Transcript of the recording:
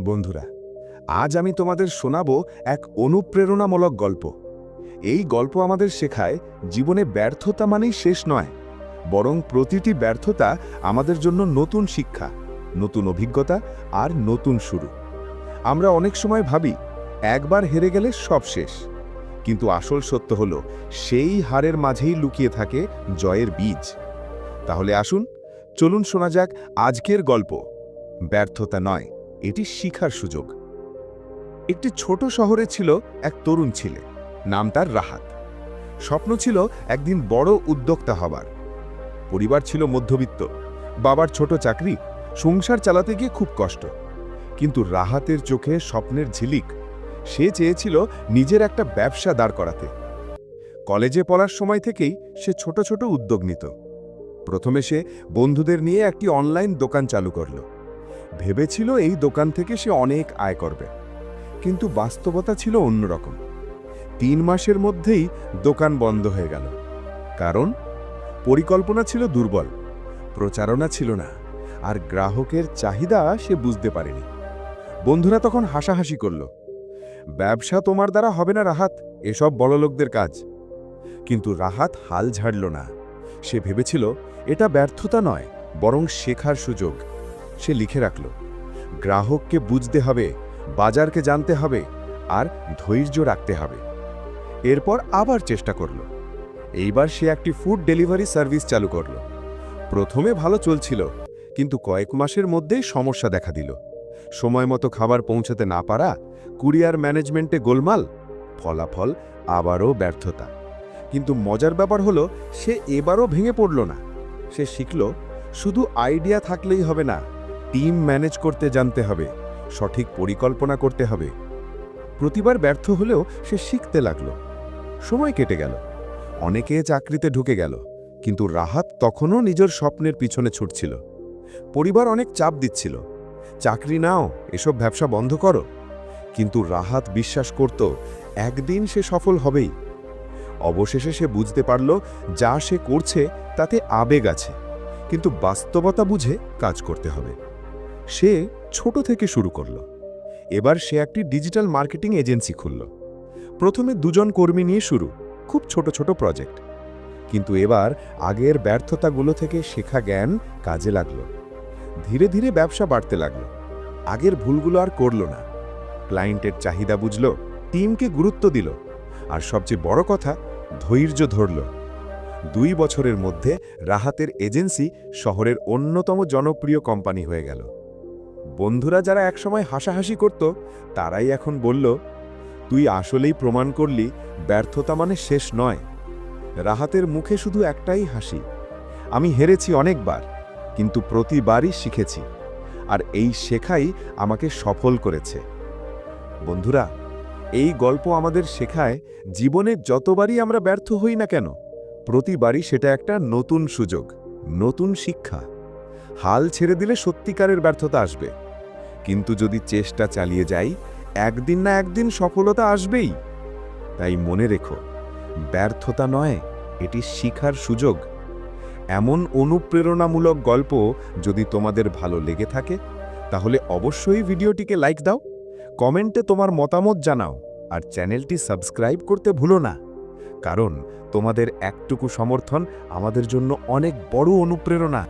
বন্ধুরা, আজ আমি তোমাদের শোনাব এক অনুপ্রেরণামূলক গল্প। এই গল্প আমাদের শেখায় জীবনে ব্যর্থতা মানেই শেষ নয়, বরং প্রতিটি ব্যর্থতা আমাদের জন্য নতুন শিক্ষা, নতুন অভিজ্ঞতা আর নতুন শুরু। আমরা অনেক সময় ভাবি, একবার হেরে গেলে সব শেষ। কিন্তু আসল সত্য হল, সেই হারের মাঝেই লুকিয়ে থাকে জয়ের বীজ। তাহলে আসুন, চলুন শোনা যাক আজকের গল্প। ব্যর্থতা নয় এটি শিখার সুযোগ। একটি ছোট শহরে ছিল এক তরুণ ছেলে, নাম তার রাহাত। স্বপ্ন ছিল একদিন বড় উদ্যোক্তা হবার। পরিবার ছিল মধ্যবিত্ত, বাবার ছোট চাকরি, সংসার চালাতে গিয়ে খুব কষ্ট। কিন্তু রাহাতের চোখে স্বপ্নের ঝিলিক, সে চেয়েছিল নিজের একটা ব্যবসা দাঁড় করাতে। কলেজে পড়ার সময় থেকেই সে ছোট ছোট উদ্যোগ নিত। প্রথমে সে বন্ধুদের নিয়ে একটি অনলাইন দোকান চালু করল। ভেবেছিল এই দোকান থেকে সে অনেক আয় করবে। কিন্তু বাস্তবতা ছিল অন্যরকম। তিন মাসের মধ্যেই দোকান বন্ধ হয়ে গেল। কারণ? পরিকল্পনা ছিল দুর্বল, প্রচারণা ছিল না, আর গ্রাহকের চাহিদা সে বুঝতে পারেনি। বন্ধুরা তখন হাসাহাসি করল, ব্যবসা তোমার দ্বারা হবে না রাহাত, এসব বড়লোকদের কাজ। কিন্তু রাহাত হাল ঝাড়ল না। সে ভেবেছিল, এটা ব্যর্থতা নয়, বরং শেখার সুযোগ। সে লিখে রাখল, গ্রাহককে বুঝতে হবে, বাজারকে জানতে হবে, আর ধৈর্য রাখতে হবে। এরপর আবার চেষ্টা করল। এইবার সে একটি ফুড ডেলিভারি সার্ভিস চালু করল। প্রথমে ভালো চলছিল, কিন্তু কয়েক মাসের মধ্যেই সমস্যা দেখা দিল। সময় মতো খাবার পৌঁছাতে না পারা কুরিয়ার ম্যানেজমেন্টে গোলমাল, ফলাফল আবারও ব্যর্থতা। কিন্তু মজার ব্যাপার হলো, সে এবারও ভেঙে পড়ল না। সে শিখল, শুধু আইডিয়া থাকলেই হবে না টিম ম্যানেজ করতে জানতে হবে, সঠিক পরিকল্পনা করতে হবে। প্রতিবার ব্যর্থ হলেও সে শিখতে লাগল। সময় কেটে গেল। অনেকে চাকরিতে ঢুকে গেল, কিন্তু রাহাত তখনও নিজের স্বপ্নের পিছনে ছুটছিল। পরিবার অনেক চাপ দিচ্ছিল। চাকরি নাও, এসব ব্যবসা বন্ধ করো। কিন্তু রাহাত বিশ্বাস করত, একদিন সে সফল হবেই। অবশেষে সে বুঝতে পারল, যা সে করছে তাতে আবেগ আছে। কিন্তু বাস্তবতা বুঝে কাজ করতে হবে। সে ছোট থেকে শুরু করল। এবার সে একটি ডিজিটাল মার্কেটিং এজেন্সি খুলল। প্রথমে দুজন কর্মী নিয়ে শুরু, খুব ছোট ছোট প্রজেক্ট। কিন্তু এবার আগের ব্যর্থতাগুলো থেকে শেখা জ্ঞান কাজে লাগল। ধীরে ধীরে ব্যবসা বাড়তে লাগল। আগের ভুলগুলো আর করল না। ক্লায়েন্টের চাহিদা বুঝল, টিমকে গুরুত্ব দিল, আর সবচেয়ে বড় কথা, ধৈর্য ধরল। দুই বছরের মধ্যে রাহাতের এজেন্সি শহরের অন্যতম জনপ্রিয় কোম্পানি হয়ে গেল। বন্ধুরা যারা একসময় হাসাহাসি করত, তারাই এখন বলল, তুই আসলেই প্রমাণ করলি ব্যর্থতা মানে শেষ নয়। রাহাতের মুখে শুধু একটাই হাসি। আমি হেরেছি অনেকবার, কিন্তু প্রতিবারই শিখেছি, আর এই শেখাই আমাকে সফল করেছে। বন্ধুরা, এই গল্প আমাদের শেখায় জীবনে যতবারই আমরা ব্যর্থ হই না কেন, প্রতিবারই সেটা একটা নতুন সুযোগ, নতুন শিক্ষা। হাল ছেড়ে দিলে সত্যিকারের ব্যর্থতা আসবে। কিন্তু যদি চেষ্টা চালিয়ে যাই, একদিন না একদিন সফলতা আসবেই। তাই মনে রেখো, ব্যর্থতা নয়, এটি শিখার সুযোগ। এমন অনুপ্রেরণামূলক গল্প যদি তোমাদের ভালো লেগে থাকে, তাহলে অবশ্যই ভিডিওটিকে লাইক দাও, কমেন্টে তোমার মতামত জানাও, আর চ্যানেলটি সাবস্ক্রাইব করতে ভুলো না। কারণ তোমাদের একটুকু সমর্থন আমাদের জন্য অনেক বড় অনুপ্রেরণা।